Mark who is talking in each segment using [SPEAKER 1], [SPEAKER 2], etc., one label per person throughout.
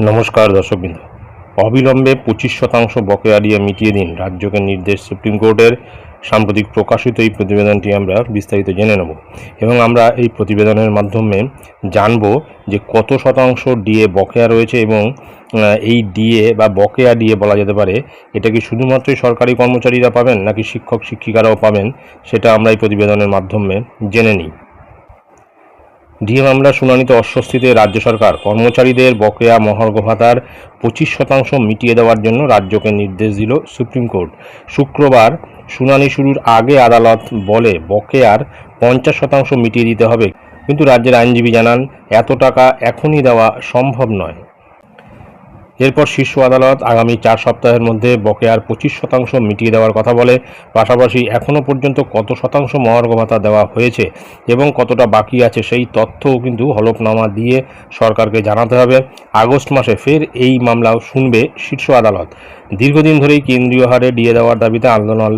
[SPEAKER 1] নমস্কার দর্শকবৃন্দ। অবিলম্বে পঁচিশ শতাংশ বকেয়া দিয়ে মিটিয়ে দিন রাজ্যকে নির্দেশ সুপ্রিম কোর্টের। সাম্প্রতিক প্রকাশিত এই প্রতিবেদনটি আমরা বিস্তারিত জেনে নেব এবং আমরা এই প্রতিবেদনের মাধ্যমে জানব যে কত শতাংশ ডিএ বকেয়া রয়েছে এবং এই ডিএ বা বকেয়া ডিএ বলা যেতে পারে, এটা কি শুধুমাত্রই সরকারি কর্মচারীরা পাবেন নাকি শিক্ষক শিক্ষিকারাও পাবেন, সেটা আমরা এই প্রতিবেদনের মাধ্যমে জেনে নিই। ডিএ মামলা শুনানিতে অস্বস্তিতে রাজ্য সরকার। কর্মচারীদের বকেয়া মহার্ঘ ভাতার পঁচিশ শতাংশ মিটিয়ে দেওয়ার জন্য রাজ্যকে নির্দেশ দিল সুপ্রিম কোর্ট। শুক্রবার শুনানি শুরুর আগে আদালত বলে বকেয়ার পঞ্চাশ শতাংশ মিটিয়ে দিতে হবে। কিন্তু রাজ্যের আইনজীবী জানান, এত টাকা এখনই দেওয়া সম্ভব নয়। এরপর শীর্ষ আদালত আগামী চার সপ্তাহের মধ্যে বকেয়ার পঁচিশ শতাংশ মিটিয়ে দেওয়ার কথা বলে, পাশাপাশি এখনও পর্যন্ত কত শতাংশ মহার্ঘ ভাতা দেওয়া হয়েছে এবং কতটা বাকি আছে সেই তথ্যও কিন্তু হলফনামা দিয়ে সরকারকে জানাতে হবে। আগস্ট মাসে ফের এই মামলা শুনবে শীর্ষ আদালত। দীর্ঘদিন ধরেই কেন্দ্রীয় হারে দিয়ে দেওয়ার দাবিতে আন্দোলন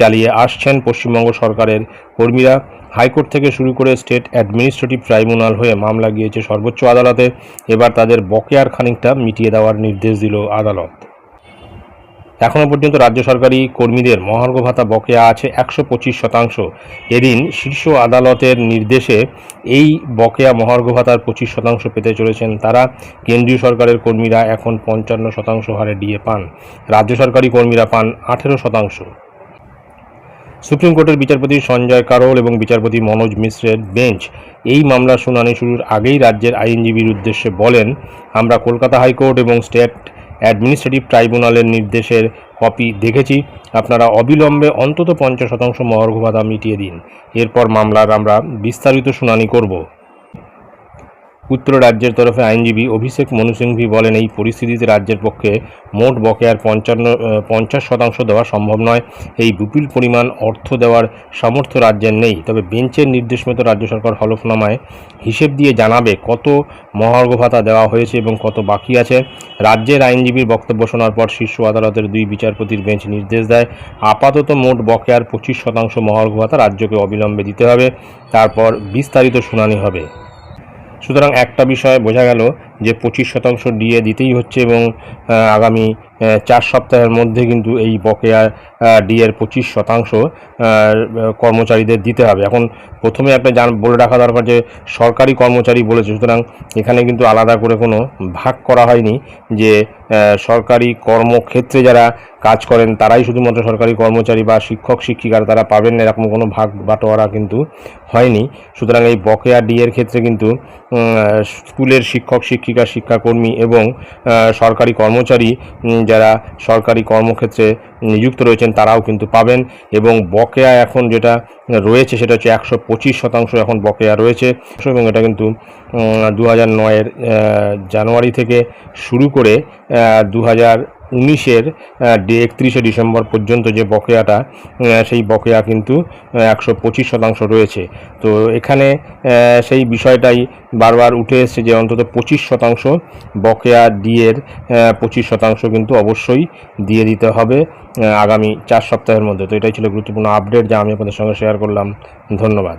[SPEAKER 1] চালিয়ে আসছেন পশ্চিমবঙ্গ সরকারের কর্মীরা। হাইকোর্ট থেকে শুরু করে স্টেট অ্যাডমিনিস্ট্রেটিভ ট্রাইব্যুনাল হয়ে মামলা গিয়েছে সর্বোচ্চ আদালতে। এবার তাদের বকেয়ার খানিকটা মিটিয়ে দেওয়ার নির্দেশ দিল আদালত। এখনও পর্যন্ত রাজ্য সরকারি কর্মীদের মহার্ঘ ভাতা বকেয়া আছে একশো পঁচিশ শতাংশ। এদিন শীর্ষ আদালতের নির্দেশে এই বকেয়া মহার্ঘ ভাতার পঁচিশ শতাংশ পেতে চলেছেন তারা। কেন্দ্রীয় সরকারের কর্মীরা এখন পঞ্চান্ন শতাংশ হারে ডিএ পান। রাজ্য সরকারি কর্মীরা পান আঠেরো শতাংশ। সুপ্রিম কোর্টের বিচারপতি সঞ্জয় কারোল এবং বিচারপতি মনোজ মিশ্রের বেঞ্চ এই মামলা শুনানি শুরুর আগেই রাজ্যের আইনজীবীর উদ্দেশ্যে বলেন, আমরা কলকাতা হাইকোর্ট এবং স্টেট অ্যাডমিনিস্ট্রেটিভ ট্রাইব্যুনালের নির্দেশের কপি দেখেছি। আপনারা অবিলম্বে অন্তত পঞ্চাশ শতাংশ মহর্ঘ মিটিয়ে দিন। এরপর মামলার আমরা বিস্তারিত শুনানি করব। উত্তর রাজ্যের তরফে আইনজীবী অভিষেক মনু সিংভি বলেন, এই পরিস্থিতিতে রাজ্যের পক্ষে মোট বকেয়ার পঞ্চান্ন পঞ্চাশ শতাংশ দেওয়া সম্ভব নয়। এই বিপুল পরিমাণ অর্থ দেওয়ার সামর্থ্য রাজ্যের নেই। তবে বেঞ্চের নির্দেশ মতো রাজ্য সরকার হলফনামায় হিসেব দিয়ে জানাবে কত মহার্ঘ ভাতা দেওয়া হয়েছে এবং কত বাকি আছে। রাজ্যের আইনজীবীর বক্তব্য শোনার পর শীর্ষ আদালতের দুই বিচারপতির বেঞ্চ নির্দেশ দেয়, আপাতত মোট বকেয়ার পঁচিশ শতাংশ মহার্ঘ ভাতা রাজ্যকে অবিলম্বে দিতে হবে। তারপর বিস্তারিত শুনানি হবে। সুতরাং একটা বিষয় বোঝা গেল যে পঁচিশ শতাংশ ডিএ দিতেই হচ্ছে এবং আগামী চার সপ্তাহের মধ্যে কিন্তু এই বকেয়া ডিএর পঁচিশ শতাংশ কর্মচারীদের দিতে হবে। এখন প্রথমে একটা জান, বলে রাখা দরকার যে সরকারি কর্মচারী বলেছে, সুতরাং এখানে কিন্তু আলাদা করে কোনো ভাগ করা হয়নি যে সরকারি কর্মক্ষেত্রে যারা কাজ করেন, তারাই শুধুমাত্র সরকারি কর্মচারী বা শিক্ষক, শিক্ষিকারা তারা পাবেন না এরকম কোনো ভাগ বাটোয়ারা কিন্তু হয়নি। সুতরাং এই বকেয়া ডিএর ক্ষেত্রে কিন্তু স্কুলের শিক্ষক, শিক্ষিকা শিক্ষাকর্মী এবং সরকারি কর্মচারী যারা সরকারি কর্মক্ষেত্রে নিযুক্ত রয়েছেন তারাও কিন্তু পাবেন। এবং বকেয়া এখন যেটা রয়েছে সেটা হচ্ছে একশো পঁচিশ শতাংশ এখন বকেয়া রয়েছে। এবং এটা কিন্তু দু হাজার নয়ের জানুয়ারি থেকে শুরু করে দু হাজার উনিশের একত্রিশে ডিসেম্বর পর্যন্ত যে বকেয়াটা সেই বকেয়া কিন্তু একশো পঁচিশ শতাংশ রয়েছে। তো এখানে সেই বিষয়টাই বারবার উঠে এসেছে যে অন্তত পঁচিশ শতাংশ বকেয়া ডিয়ের পঁচিশ শতাংশ কিন্তু অবশ্যই দিয়ে দিতে হবে আগামী চার সপ্তাহের মধ্যে। তো এটাই ছিল গুরুত্বপূর্ণ আপডেট যা আমি আপনাদের সঙ্গে শেয়ার করলাম। ধন্যবাদ।